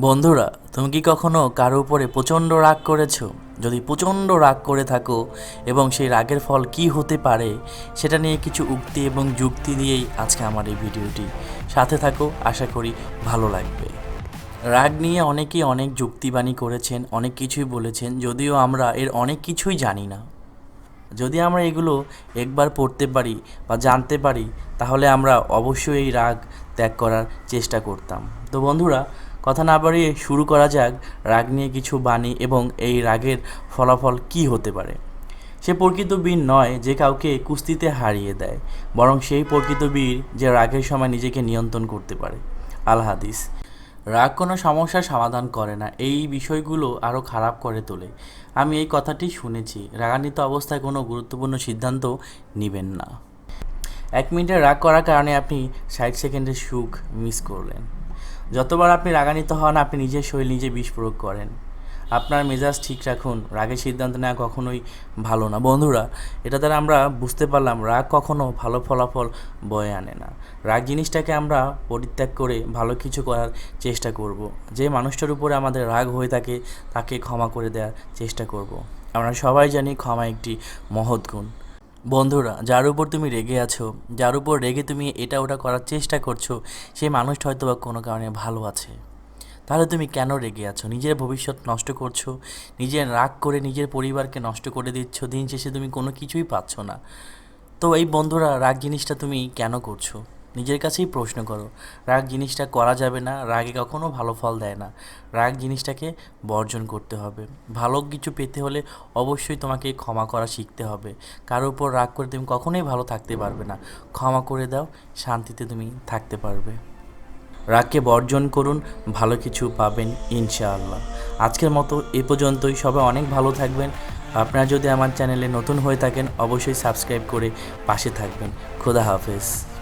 বন্ধুরা, তুমি কি কখনো কারও উপরে প্রচণ্ড রাগ করেছ? যদি প্রচণ্ড রাগ করে থাকো এবং সেই রাগের ফল কি হতে পারে, সেটা নিয়ে কিছু উক্তি এবং যুক্তি দিয়েই আজকে আমার এই ভিডিওটি। সাথে থাকো, আশা করি ভালো লাগবে। রাগ নিয়ে অনেকেই অনেক যুক্তিবাণী করেছেন, অনেক কিছুই বলেছেন, যদিও আমরা এর অনেক কিছুই জানি না। যদি আমরা এগুলো একবার পড়তে পারি বা জানতে পারি, তাহলে আমরা অবশ্যই এই রাগ ত্যাগ করার চেষ্টা করতাম। তো বন্ধুরা কথা না বাড়িয়ে শুরু করা যাক রাগ নিয়ে কিছু বাণী এবং এই রাগের ফলাফল কি হতে পারে। সে প্রকৃত বীর নয় যে কাউকে কুস্তিতে হারিয়ে দেয়, বরং সেই প্রকৃত বীর যে রাগের সময় নিজেকে নিয়ন্ত্রণ করতে পারে। আল হাদিস। রাগ কোনো সমস্যার সমাধান করে না, এই বিষয়গুলো আরও খারাপ করে তোলে। আমি এই কথাটি শুনেছি, রাগান্বিত অবস্থায় কোনো গুরুত্বপূর্ণ সিদ্ধান্ত নেবেন না। এক মিনিটে রাগ করার কারণে আপনি ষাট সেকেন্ডের সুখ মিস করলেন। যতবার আপনি রাগান্বিত হন, আপনি নিজের শরীর নিজে বিষ প্রয়োগ করেন আপনার মেজাজ ঠিক রাখুন, রাগের সিদ্ধান্ত নেওয়া কখনোই ভালো না বন্ধুরা, এটা দ্বারা আমরা বুঝতে পারলাম, রাগ কখনো ভালো ফলাফল বয়ে আনে না রাগ জিনিসটাকে আমরা পরিত্যাগ করে ভালো কিছু করার চেষ্টা করব। যে মানুষটার উপরে আমাদের রাগ হয়ে থাকে, তাকে ক্ষমা করে দেওয়ার চেষ্টা করব। আমরা সবাই জানি ক্ষমা একটি মহৎ গুণ বন্ধুরা, যার উপর তুমি রেগে আছো, যার উপর রেগে তুমি এটা ওটা করার চেষ্টা করছ সেই মানুষটা হয়তো বা কোনো কারণে ভালো আছে। তাহলে তুমি কেন রেগে আছো? নিজের ভবিষ্যৎ নষ্ট করছ, নিজের রাগ করে নিজের পরিবারকে নষ্ট করে দিচ্ছ, দিন শেষে তুমি কোনো কিছুই পাচ্ছ না। তো এই বন্ধুরা, রাগ জিনিসটা তুমি কেন করছ? নিজের কাছেই প্রশ্ন করো। রাগ জিনিসটা করা যাবে না, রাগে কখনো ভালো ফল দেয় না। রাগ জিনিসটাকে বর্জন করতে হবে। ভালো কিছু পেতে হলে অবশ্যই তোমাকে ক্ষমা করা শিখতে হবে। কারোর উপর রাগ করে তুমি কখনোই ভালো থাকতে পারবে না। ক্ষমা করে দাও, শান্তিতে তুমি থাকতে পারবে। রাগকে বর্জন করুন, ভালো কিছু পাবেন ইনশাআল্লাহ। আজকের মতো এ পর্যন্তই। সবাই অনেক ভালো থাকবেন। আপনারা যদি আমার চ্যানেলে নতুন হয়ে থাকেন, অবশ্যই সাবস্ক্রাইব করে পাশে থাকবেন। খোদা হাফেজ।